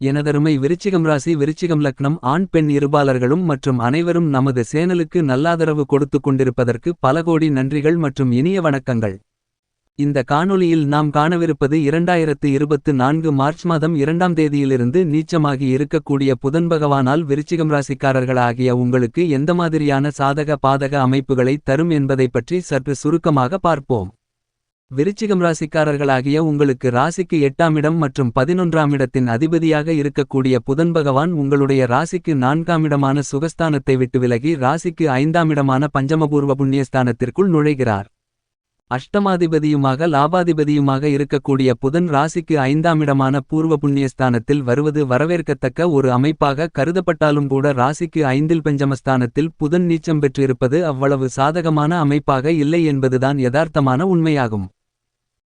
எனதருமை விருச்சிகம் ராசி விருச்சிகம் லக்னம் ஆண் பெண் இருபாலர்களும் மற்றும் அனைவரும் நமது சேனலுக்கு நல்லாதரவு கொடுத்து கொண்டிருப்பதற்கு பல கோடி நன்றிகள் மற்றும் இனிய வணக்கங்கள். இந்த காணொளியில் நாம் காணவிருப்பது இரண்டாயிரத்து இருபத்து நான்கு மார்ச் மாதம் இரண்டாம் தேதியிலிருந்து நீச்சமாகி இருக்கக்கூடிய புதன் பகவானால் விருச்சிகம் ராசிக்காரர்களாகிய உங்களுக்கு எந்த மாதிரியான சாதக பாதக அமைப்புகளை தரும் என்பதை பற்றி சற்று சுருக்கமாக பார்ப்போம். விருச்சிகம் ராசிக்காரர்களாகிய உங்களுக்கு ராசிக்கு எட்டாம் இடம் மற்றும் பதினொன்றாம் இடத்தின் அதிபதியாக இருக்கக்கூடிய புதன் பகவான் உங்களுடைய ராசிக்கு நான்காம் இடமான சுகஸ்தானத்தை விட்டு விலகி ராசிக்கு ஐந்தாம் இடமான பஞ்சமபூர்வ புண்ணியஸ்தானத்திற்குள் நுழைகிறார். அஷ்டமாதிபதியுமாக லாபாதிபதியுமாக இருக்கக்கூடிய புதன் ராசிக்கு ஐந்தாம் இடமான பூர்வ புண்ணியஸ்தானத்தில் வருவது வரவேற்கத்தக்க ஒரு அமைப்பாக கருதப்பட்டாலும் கூட ராசிக்கு ஐந்தில் பஞ்சமஸ்தானத்தில் புதன் நீச்சம் பெற்றிருப்பது அவ்வளவு சாதகமான அமைப்பாக இல்லை என்பதுதான் யதார்த்தமான உண்மையாகும்.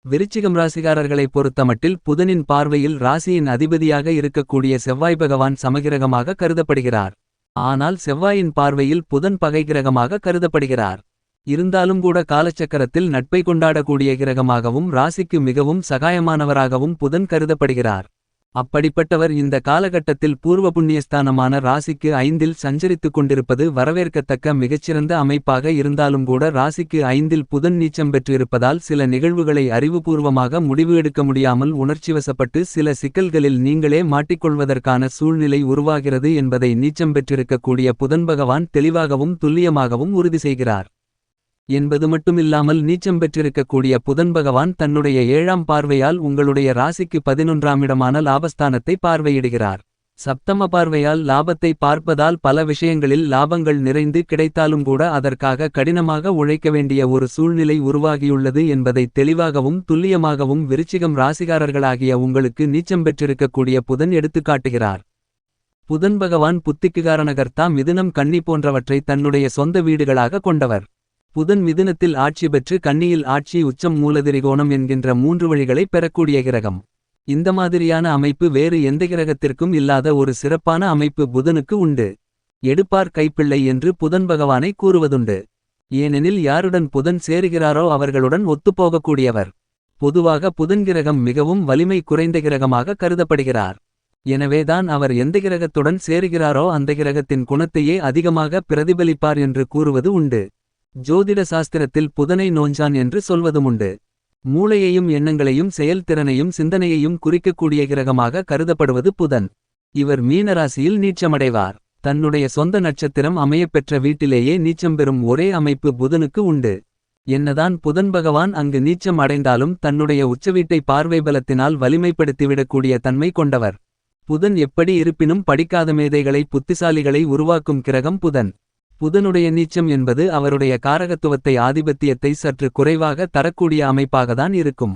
விருச்சிகம் ராசிகாரர்களை பொறுத்தமட்டில் புதனின் பார்வையில் ராசியின் அதிபதியாக இருக்கக்கூடிய செவ்வாய் பகவான் சமகிரகமாக கருதப்படுகிறார். ஆனால் செவ்வாயின் பார்வையில் புதன் பகைகிரகமாக கருதப்படுகிறார். இருந்தாலும் கூட காலச்சக்கரத்தில் நட்பை கொண்டாடக்கூடிய கிரகமாகவும் ராசிக்கு மிகவும் சகாயமானவராகவும் புதன் கருதப்படுகிறார். அப்படிப்பட்டவர் இந்த காலகட்டத்தில் பூர்வ புண்ணியஸ்தானமான ராசிக்கு ஐந்தில் சஞ்சரித்துக் கொண்டிருப்பது வரவேற்கத்தக்க மிகச்சிறந்த அமைப்பாக இருந்தாலும் கூட ராசிக்கு ஐந்தில் புதன் நீச்சம் பெற்றிருப்பதால் சில நிகழ்வுகளை அறிவுபூர்வமாக முடிவு எடுக்க முடியாமல் உணர்ச்சிவசப்பட்டு சில சிக்கல்களில் நீங்களே மாட்டிக்கொள்வதற்கான சூழ்நிலை உருவாகிறது என்பதை நீச்சம் பெற்றிருக்கக்கூடிய புதன் பகவான் தெளிவாகவும் துல்லியமாகவும் உறுதி செய்கிறார். என்பது மட்டுமில்லாமல் நீச்சம் பெற்றிருக்கக்கூடிய புதன் பகவான் தன்னுடைய ஏழாம் பார்வையால் உங்களுடைய ராசிக்கு பதினொன்றாம் இடமான லாபஸ்தானத்தை பார்வையிடுகிறார். சப்தம பார்வையால் லாபத்தை பார்ப்பதால் பல விஷயங்களில் லாபங்கள் நிறைந்து கிடைத்தாலும் கூட அதற்காக கடினமாக உழைக்க வேண்டிய ஒரு சூழ்நிலை உருவாகியுள்ளது என்பதை தெளிவாகவும் துல்லியமாகவும் விருச்சிகம் ராசிகாரர்களாகிய உங்களுக்கு நீச்சம் பெற்றிருக்கக்கூடிய புதன் எடுத்துக்காட்டுகிறார் புதன் பகவான் புத்திக்குகாரணகர்த்தா மிதுனம் கன்னி போன்றவற்றை தன்னுடைய சொந்த வீடுகளாக கொண்டவர். புதன் மிதுனத்தில் ஆட்சி பெற்று கன்னியில் ஆட்சி உச்சம் மூலதிரிகோணம் என்கின்ற மூன்று வழிகளை பெறக்கூடிய கிரகம். இந்த மாதிரியான அமைப்பு வேறு எந்த கிரகத்திற்கும் இல்லாத ஒரு சிறப்பான அமைப்பு புதனுக்கு உண்டு. எடுப்பார் கைப்பிள்ளை என்று புதன் பகவானை கூறுவதுண்டு. ஏனெனில் யாருடன் புதன் சேருகிறாரோ அவர்களுடன் ஒத்துப்போகக்கூடியவர். பொதுவாக புதன் கிரகம் மிகவும் வலிமை குறைந்த கிரகமாக கருதப்படுகிறார். எனவேதான் அவர் எந்த கிரகத்துடன் சேருகிறாரோ அந்த கிரகத்தின் குணத்தையே அதிகமாக பிரதிபலிப்பார் என்று கூறுவது உண்டு. ஜோதிட சாஸ்திரத்தில் புதனை நோஞ்சான் என்று சொல்வதுமுண்டு. மூளையையும் எண்ணங்களையும் செயல்திறனையும் சிந்தனையையும் குறிக்கக்கூடிய கிரகமாக கருதப்படுவது புதன். இவர் மீனராசியில் நீச்சமடைவார். தன்னுடைய சொந்த நட்சத்திரம் அமையப்பெற்ற வீட்டிலேயே நீச்சம் பெறும் ஒரே அமைப்பு புதனுக்கு உண்டு. என்னதான் புதன் பகவான் அங்கு நீச்சம் அடைந்தாலும் தன்னுடைய உச்சவீட்டை பார்வை பலத்தினால் வலிமைப்படுத்திவிடக்கூடிய தன்மை கொண்டவர். புதன் எப்படி இருப்பினும் படிக்காத மேதைகளை புத்திசாலிகளை உருவாக்கும் கிரகம் புதன். புதனுடைய நீச்சம் என்பது அவருடைய காரகத்துவத்தை ஆதிபத்தியத்தை சற்று குறைவாக தரக்கூடிய அமைப்பாகத்தான் இருக்கும்.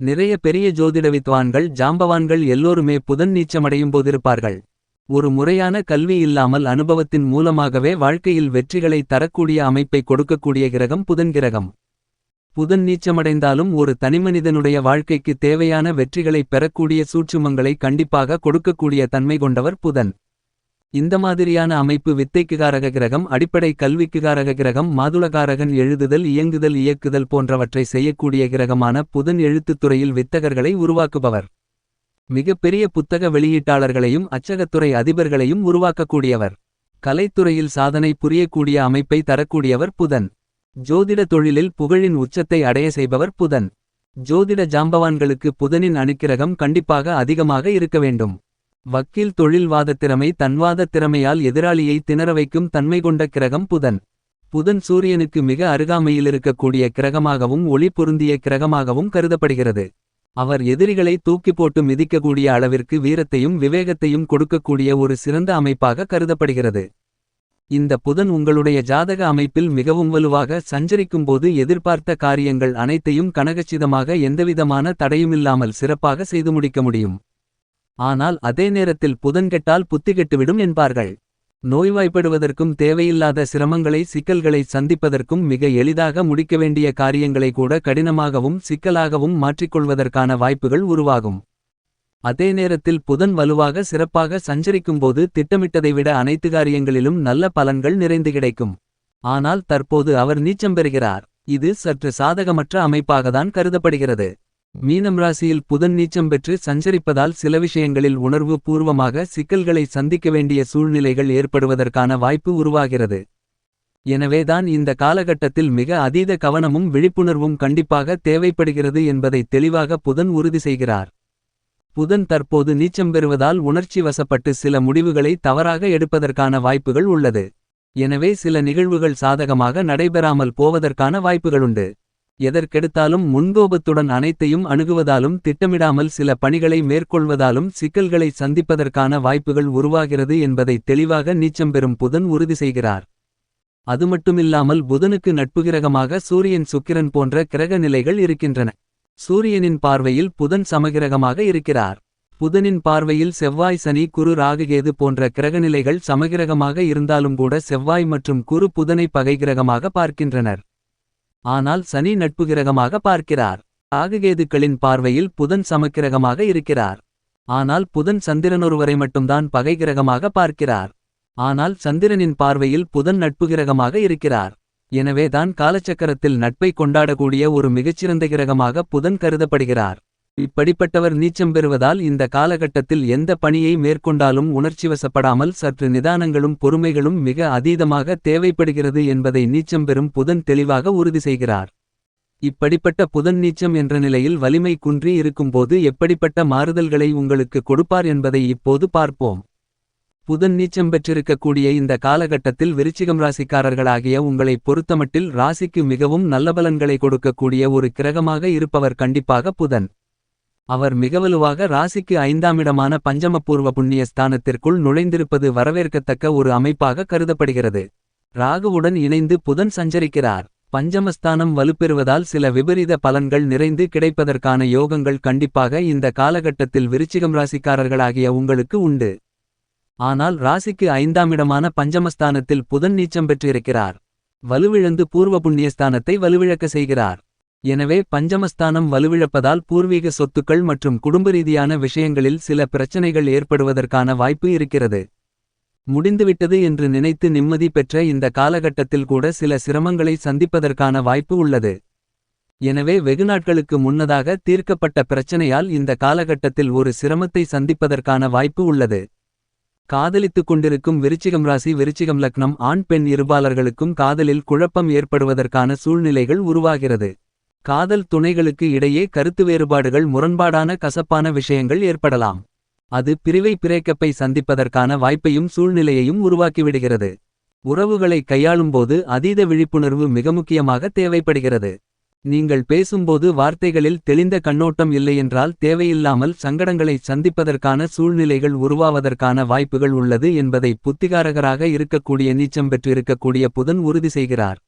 நிறைய பெரிய ஜோதிட வித்வான்கள் ஜாம்பவான்கள் எல்லோருமே புதன் நீச்சமடையும் போதிருப்பார்கள். ஒரு முறையான கல்வி இல்லாமல் அனுபவத்தின் மூலமாகவே வாழ்க்கையில் வெற்றிகளை தரக்கூடிய அமைப்பை கொடுக்கக்கூடிய கிரகம் புதன் கிரகம். புதன் நீச்சமடைந்தாலும் ஒரு தனிமனிதனுடைய வாழ்க்கைக்கு தேவையான வெற்றிகளை பெறக்கூடிய சூட்சுமங்களை கண்டிப்பாக கொடுக்கக்கூடிய தன்மை கொண்டவர் புதன். இந்த மாதிரியான அமைப்பு வித்தைக்குகாரக கிரகம் அடிப்படை கல்விக்குகாரக கிரகம் மாதுளகாரகன் எழுதுதல் இயங்குதல் இயக்குதல் போன்றவற்றை செய்யக்கூடிய கிரகமான புதன் எழுத்துத் துறையில் வித்தகர்களை உருவாக்குபவர். மிகப்பெரிய புத்தக வெளியீட்டாளர்களையும் அச்சகத்துறை அதிபர்களையும் உருவாக்கக்கூடியவர். கலைத்துறையில் சாதனை புரியக்கூடிய அமைப்பை தரக்கூடியவர் புதன். ஜோதிட தொழிலில் புகழின் உச்சத்தை அடைய செய்பவர் புதன். ஜோதிட ஜாம்பவான்களுக்கு புதனின் அணுக்கிரகம் கண்டிப்பாக அதிகமாக இருக்க வேண்டும். வக்கீல் தொழில்வாத திறமை தன்வாத திறமையால் எதிராளியை திணற வைக்கும் தன்மை கொண்ட கிரகம் புதன். புதன் சூரியனுக்கு மிக அருகாமையில் இருக்கக்கூடிய கிரகமாகவும் ஒளி பொருந்திய கிரகமாகவும் கருதப்படுகிறது. அவர் எதிரிகளை தூக்கி போட்டு மிதிக்கக்கூடிய அளவிற்கு வீரத்தையும் விவேகத்தையும் கொடுக்கக்கூடிய ஒரு சிறந்த அமைப்பாக கருதப்படுகிறது. இந்த புதன் உங்களுடைய ஜாதக அமைப்பில் மிகவும் வலுவாக சஞ்சரிக்கும்போது எதிர்பார்த்த காரியங்கள் அனைத்தையும் கனகச்சிதமாக எந்தவிதமான தடையுமில்லாமல் சிறப்பாக செய்து முடிக்க முடியும். ஆனால் அதே நேரத்தில் புதன்கெட்டால் புத்திகெட்டுவிடும் என்பார்கள். நோய்வாய்ப்படுவதற்கும் தேவையில்லாத சிரமங்களை சிக்கல்களை சந்திப்பதற்கும் மிக எளிதாக முடிக்க வேண்டிய காரியங்களை கூட கடினமாகவும் சிக்கலாகவும் மாற்றிக்கொள்வதற்கான வாய்ப்புகள் உருவாகும். அதே நேரத்தில் புதன் வலுவாக சிறப்பாக சஞ்சரிக்கும்போது திட்டமிட்டதை விட அனைத்து காரியங்களிலும் நல்ல பலன்கள் நிறைந்து கிடைக்கும். ஆனால் தற்போது அவர் நீச்சம் பெறுகிறார். இது சற்று சாதகமற்ற அமைப்பாகத்தான் கருதப்படுகிறது. மீனம் ராசியில் புதன் நீச்சம் பெற்று சஞ்சரிப்பதால் சில விஷயங்களில் உணர்வு பூர்வமாக சிக்கல்களை சந்திக்க வேண்டிய சூழ்நிலைகள் ஏற்படுவதற்கான வாய்ப்பு உருவாகிறது. எனவேதான் இந்த காலகட்டத்தில் மிக அதீத கவனமும் விழிப்புணர்வும் கண்டிப்பாக தேவைப்படுகிறது என்பதை தெளிவாக புதன் உறுதி செய்கிறார். புதன் தற்போது நீச்சம் பெறுவதால் உணர்ச்சி வசப்பட்டு சில முடிவுகளை தவறாக எடுப்பதற்கான வாய்ப்புகள் உள்ளது. எனவே சில நிகழ்வுகள் சாதகமாக நடைபெறாமல் போவதற்கான வாய்ப்புகளுண்டு. எதற்கெடுத்தாலும் முன்கோபத்துடன் அனைத்தையும் அணுகுவதாலும் திட்டமிடாமல் சில பணிகளை மேற்கொள்வதாலும் சிக்கல்களை சந்திப்பதற்கான வாய்ப்புகள் உருவாகிறது என்பதை தெளிவாக நீச்சம் பெறும் புதன் உறுதி செய்கிறார். அது மட்டுமில்லாமல் புதனுக்கு நட்புகிரகமாக சூரியன் சுக்கிரன் போன்ற கிரக நிலைகள் இருக்கின்றன. சூரியனின் பார்வையில் புதன் சமகிரகமாக இருக்கிறார். புதனின் பார்வையில் செவ்வாய் சனி குரு ராகுகேது போன்ற கிரகநிலைகள் சமகிரகமாக இருந்தாலும் கூட செவ்வாய் மற்றும் குரு புதனை பகைகிரகமாக பார்க்கின்றனர். ஆனால் சனி நட்புகிரகமாக பார்க்கிறார். ஆககேதுக்களின் பார்வையில் புதன் சமக்கிரகமாக இருக்கிறார். ஆனால் புதன் சந்திரனொருவரை மட்டும்தான் பகைகிரகமாக பார்க்கிறார். ஆனால் சந்திரனின் பார்வையில் புதன் நட்புகிரகமாக இருக்கிறார். எனவேதான் காலச்சக்கரத்தில் நட்பை கொண்டாடக்கூடிய ஒரு மிகச்சிறந்த கிரகமாக புதன் கருதப்படுகிறார். இப்படிப்பட்டவர் நீச்சம் பெறுவதால் இந்த காலகட்டத்தில் எந்த பணியை மேற்கொண்டாலும் உணர்ச்சிவசப்படாமல் சற்று நிதானங்களும் பொறுமைகளும் மிக அதீதமாக தேவைப்படுகிறது என்பதை நீச்சம் பெறும் புதன் தெளிவாக உறுதி செய்கிறார். இப்படிப்பட்ட புதன் நீச்சம் என்ற நிலையில் வலிமை குன்றி இருக்கும்போது எப்படிப்பட்ட மாறுதல்களை உங்களுக்கு கொடுப்பார் என்பதை இப்போது பார்ப்போம். புதன் நீச்சம் பெற்றிருக்கக்கூடிய இந்த காலகட்டத்தில் விருச்சிகம் ராசிக்காரர்களாகிய உங்களை பொறுத்தமட்டில் ராசிக்கு மிகவும் நல்ல பலன்களை கொடுக்கக்கூடிய ஒரு கிரகமாக இருப்பவர் கண்டிப்பாக புதன். அவர் மிகவலுவாக ராசிக்கு ஐந்தாமிடமான பஞ்சமபூர்வ புண்ணிய ஸ்தானத்திற்குள் நுழைந்திருப்பது வரவேற்கத்தக்க ஒரு அமைப்பாக கருதப்படுகிறது. ராகுவுடன் இணைந்து புதன் சஞ்சரிக்கிறார். பஞ்சமஸ்தானம் வலுப்பெறுவதால் சில விபரீத பலன்கள் நிறைந்து கிடைப்பதற்கான யோகங்கள் கண்டிப்பாக இந்த காலகட்டத்தில் விருச்சிகம் ராசிக்காரர்களாகிய உங்களுக்கு உண்டு. ஆனால் ராசிக்கு ஐந்தாமிடமான பஞ்சமஸ்தானத்தில் புதன் நீச்சம் பெற்றிருக்கிறார். வலுவிழந்து பூர்வ புண்ணியஸ்தானத்தை வலுவிழக்க செய்கிறார். எனவே பஞ்சமஸ்தானம் வலுவிழப்பதால் பூர்வீக சொத்துக்கள் மற்றும் குடும்ப ரீதியான விஷயங்களில் சில பிரச்சனைகள் ஏற்படுவதற்கான வாய்ப்பு இருக்கிறது. முடிந்துவிட்டது என்று நினைத்து நிம்மதி பெற்ற இந்த காலகட்டத்தில் கூட சில சிரமங்களை சந்திப்பதற்கான வாய்ப்பு உள்ளது. எனவே வெகுநாட்களுக்கு முன்னதாக தீர்க்கப்பட்ட பிரச்சனையால் இந்த காலகட்டத்தில் ஒரு சிரமத்தை சந்திப்பதற்கான வாய்ப்பு உள்ளது. காதலித்துக் கொண்டிருக்கும் விருச்சிகம் ராசி விருச்சிகம் லக்னம் ஆண் பெண் இருபாளர்களுக்கும் காதலில் குழப்பம் ஏற்படுவதற்கான சூழ்நிலைகள் உருவாகிறது. காதல் துணைகளுக்கு இடையே கருத்து வேறுபாடுகள் முரண்பாடான கசப்பான விஷயங்கள் ஏற்படலாம். அது பிரிவை பிரேக்கப்பை சந்திப்பதற்கான வாய்ப்பையும் சூழ்நிலையையும் உருவாக்கிவிடுகிறது. உறவுகளை கையாளும்போது அதீத விழிப்புணர்வு மிக முக்கியமாக தேவைப்படுகிறது. நீங்கள் பேசும்போது வார்த்தைகளில் தெளிந்த கண்ணோட்டம் இல்லையென்றால் தேவையில்லாமல் சங்கடங்களை சந்திப்பதற்கான சூழ்நிலைகள் உருவாவதற்கான வாய்ப்புகள் உள்ளது என்பதை புத்திகாரகராக இருக்கக்கூடிய நீச்சம் பெற்றிருக்கக்கூடிய புதன் உறுதி செய்கிறார்.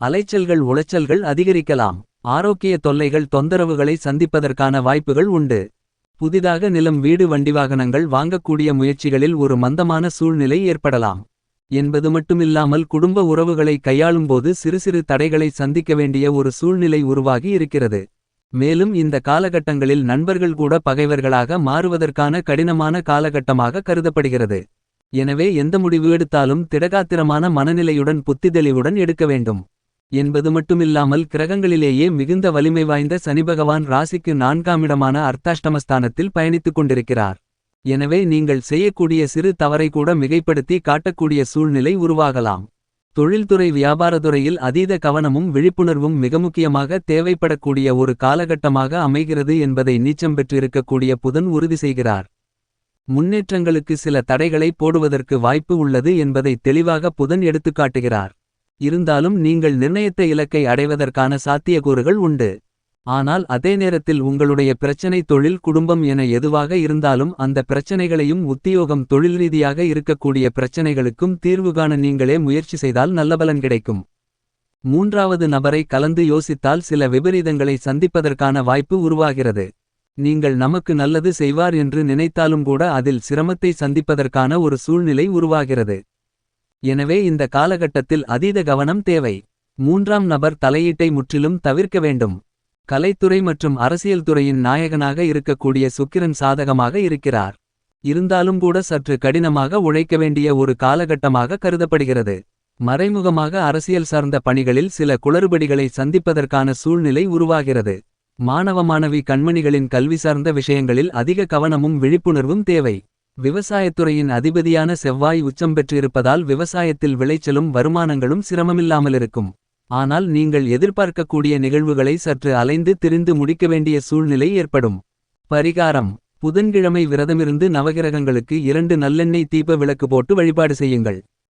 அலைச்சல்கள் உளைச்சல்கள் அதிகரிக்கலாம். ஆரோக்கிய தொல்லைகள் தொந்தரவுகளை சந்திப்பதற்கான வாய்ப்புகள் உண்டு. புதிதாக நிலம் வீடு வண்டிவாகனங்கள் வாங்கக்கூடிய முயற்சிகளில் ஒரு மந்தமான சூழ்நிலை ஏற்படலாம். என்பது மட்டுமில்லாமல் குடும்ப உறவுகளை கையாளும்போது சிறு சிறு தடைகளை சந்திக்க வேண்டிய ஒரு சூழ்நிலை உருவாகி இருக்கிறது. மேலும் இந்த காலகட்டங்களில் நண்பர்கள் கூட பகைவர்களாக மாறுவதற்கான கடினமான காலகட்டமாக கருதப்படுகிறது. எனவே எந்த முடிவு எடுத்தாலும் திடகாத்திரமான மனநிலையுடன் புத்திதெளிவுடன் எடுக்க வேண்டும். என்பது மட்டுமில்லாமல் கிரகங்களிலேயே மிகுந்த வலிமை வாய்ந்த சனிபகவான் ராசிக்கு நான்காமிடமான அர்த்தாஷ்டமஸ்தானத்தில் பயணித்துக் கொண்டிருக்கிறார். எனவே நீங்கள் செய்யக்கூடிய சிறு தவறை கூட மிகைப்படுத்தி காட்டக்கூடிய சூழ்நிலை உருவாகலாம். தொழில்துறை வியாபாரத்துறையில் அதீத கவனமும் விழிப்புணர்வும் மிக முக்கியமாக தேவைப்படக்கூடிய ஒரு காலகட்டமாக அமைகிறது என்பதை நீச்சம் பெற்றிருக்கக்கூடிய புதன் உறுதி செய்கிறார். முன்னேற்றங்களுக்கு சில தடைகளை போடுவதற்கு வாய்ப்பு உள்ளது என்பதை தெளிவாக புதன் எடுத்துக்காட்டுகிறார். இருந்தாலும் நீங்கள் நிர்ணயித்த இலக்கை அடைவதற்கான சாத்தியக்கூறுகள் உண்டு. ஆனால் அதே நேரத்தில் உங்களுடைய பிரச்சனை தொழில் குடும்பம் என எதுவாக இருந்தாலும் அந்த பிரச்சனைகளையும் உத்தியோகம் தொழில் ரீதியாக இருக்கக்கூடிய பிரச்சனைகளுக்கும் தீர்வு காண நீங்களே முயற்சி செய்தால் நல்ல பலன் கிடைக்கும். மூன்றாவது நபரை கலந்து யோசித்தால் சில விபரீதங்களை சந்திப்பதற்கான வாய்ப்பு உருவாகிறது. நீங்கள் நமக்கு நல்லது செய்வார் என்று நினைத்தாலும் கூட அதில் சிரமத்தை சந்திப்பதற்கான ஒரு சூழ்நிலை உருவாகிறது. எனவே இந்த காலகட்டத்தில் அதீத கவனம் தேவை. மூன்றாம் நபர் தலையீட்டை முற்றிலும் தவிர்க்க வேண்டும். கலைத்துறை மற்றும் அரசியல் துறையின் நாயகனாக இருக்கக்கூடிய சுக்கிரன் சாதகமாக இருக்கிறார். இருந்தாலும் கூட சற்று கடினமாக உழைக்க வேண்டிய ஒரு காலகட்டமாக கருதப்படுகிறது. மறைமுகமாக அரசியல் சார்ந்த பணிகளில் சில குளறுபடிகளை சந்திப்பதற்கான சூழ்நிலை உருவாகிறது. மாணவ மாணவி கண்மணிகளின் கல்வி சார்ந்த விஷயங்களில் அதிக கவனமும் விழிப்புணர்வும் தேவை. விவசாயத்துறையின் அதிபதியான செவ்வாய் உச்சம் பெற்றிருப்பதால் விவசாயத்தில் விளைச்சலும் வருமானங்களும் சிரமமில்லாமலிருக்கும். ஆனால் நீங்கள் எதிர்பார்க்கக்கூடிய நிகழ்வுகளை சற்று அலைந்து திரிந்து முடிக்க வேண்டிய சூழ்நிலை ஏற்படும். பரிகாரம். புதன்கிழமை விரதமிருந்து நவகிரகங்களுக்கு இரண்டு நல்லெண்ணெய் தீப விளக்கு போட்டு வழிபாடு செய்யுங்கள்.